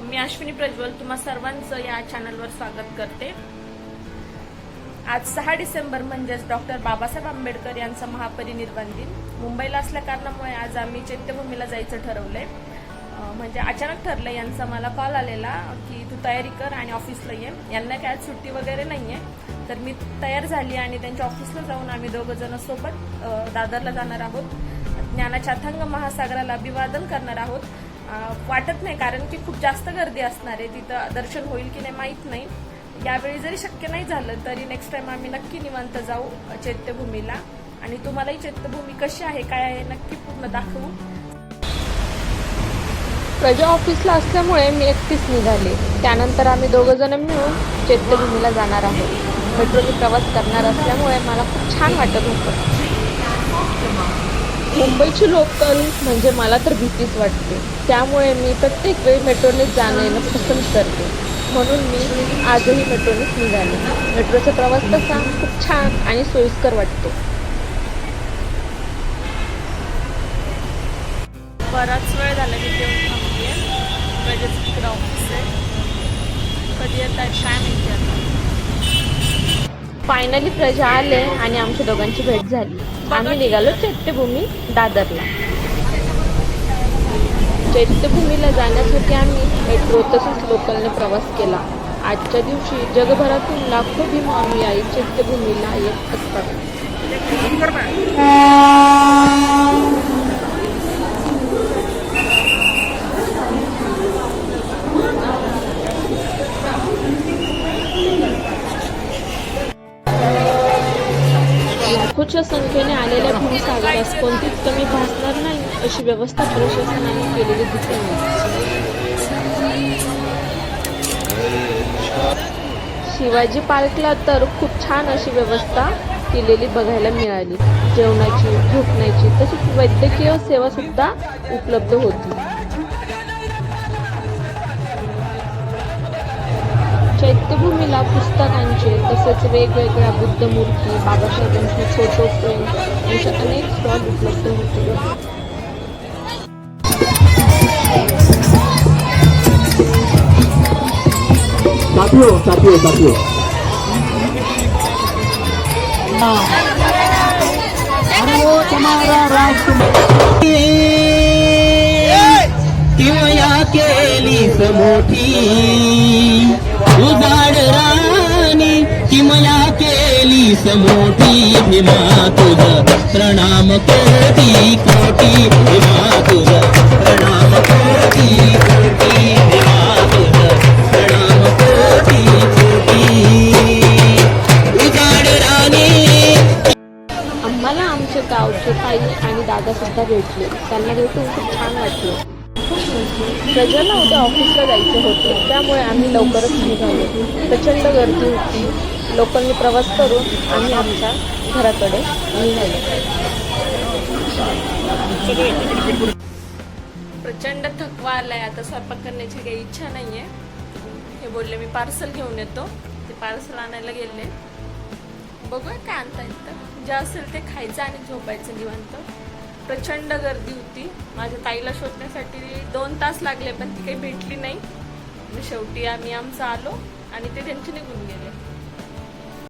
मी अश्विनी प्रज्वल तुम्हा सर्वांचं या चॅनलवर स्वागत करते. आज सहा डिसेंबर म्हणजेच डॉक्टर बाबासाहेब आंबेडकर यांचा महापरिनिर्वाण दिन. मुंबईला असल्या कारणामुळे आज आम्ही चैत्यभूमीला जायचं ठरवलंय. म्हणजे अचानक ठरलं यांचा मला कॉल आलेला की तू तयारी कर आणि ऑफिसला ये. यांना काय आज सुट्टी वगैरे नाहीये. तर मी तयार झाली आणि त्यांच्या ऑफिसला जाऊन आम्ही दोघं जण सोबत दादरला जाणार आहोत. ज्ञानाच्या अथंग महासागराला अभिवादन करणार आहोत. वाटत नाही कारण की खूप जास्त गर्दी असणार आहे. तिथं दर्शन होईल की नाही माहीत नाही. यावेळी जरी शक्य नाही झालं तरी नेक्स्ट टाइम आम्ही नक्की निवांत जाऊ चैत्यभूमीला. आणि तुम्हालाही चैत्यभूमी कशी आहे काय आहे नक्की पूर्ण दाखवू. प्रजा ऑफिसला असल्यामुळे मी एकटीच निघाले. त्यानंतर आम्ही दोघं जण मिळून चैत्यभूमीला जाणार आहोत. मेट्रोने प्रवास करणार असल्यामुळे मला खूप छान वाटत होतं. मुंबईची लोकल म्हणजे मला तर भीतीच वाटते. त्यामुळे मी प्रत्येक वेळी मेट्रोनेच जाणं येणं पसंत करते. म्हणून मी आजही मेट्रोनेच निघाले. मेट्रोचा प्रवास तसा खूप छान आणि सोयीस्कर वाटतो. बराच वेळ झाला येऊन थांबलीये. प्रजेचं तिकडं ऑफिस आहे. कधी येत आहेत काय माहिती आता? फायनली प्रजा आले आणि आमच्या दोघांची भेट झाली. आम्ही निघालो चैत्यभूमी दादरला. चैत्यभूमीला जाण्यासाठी आम्ही मेट्रो तसंच लोकलने प्रवास केला. आजच्या दिवशी जगभरातून लाखो भीम अनुयायी चैत्यभूमीला येत असतात. मोठ्या संख्येने आलेल्या भूमसागरास कोणतीच कमी भासणार नाही अशी व्यवस्था प्रशासनाने केलेली दिसून शिवाजी पार्कला तर खूप छान अशी व्यवस्था केलेली बघायला मिळाली. जेवणाची झोपण्याची तसेच वैद्यकीय सेवा सुद्धा उपलब्ध होती. चैत्यभूमीला पुस्तकांचे तसेच वेगवेगळ्या बुद्धमूर्ती बाबासाहेबांचे फोटो फ्रेम असे अनेक स्टॉल उपलब्ध होते. साथियों साथियों साथियों अरे वो तुम्हारा राजकुमार किमया केली मोठी? केली मोठी भीमा तुझ. प्रणाम कोटी कोटी भीमा तुझ. प्रणाम कोटी कोटी भीमा तुझ. प्रणाम कोटी कोटी. उजाड राणी. आम्हाला आमचे गावचे ताई आणि दादा सुद्धा भेटले. त्यांना भेटून खूप छान वाटलं. प्रजाला उद्या ऑफिसला जायचं होतं. त्यामुळे आम्ही लवकरच निघालो. प्रचंड गर्दी होती. लोकांनी प्रवास करून आम्ही आमच्या घराकडे निघालो. प्रचंड थकवा आलाय. आता स्वयंपाक करण्याची काही इच्छा नाहीये. हे बोलले मी पार्सल घेऊन येतो. ते पार्सल आणायला गेले. बघूया काय आणता येतं. जे असेल ते खायचं आणि झोपायचं निवांत. प्रचंड गर्दी होती. माझ्या ताईला शोधण्यासाठी दोन तास लागले पण ती काही भेटली नाही. शेवटी आम्ही आमचं आलो आणि ते त्यांचे निघून गेले.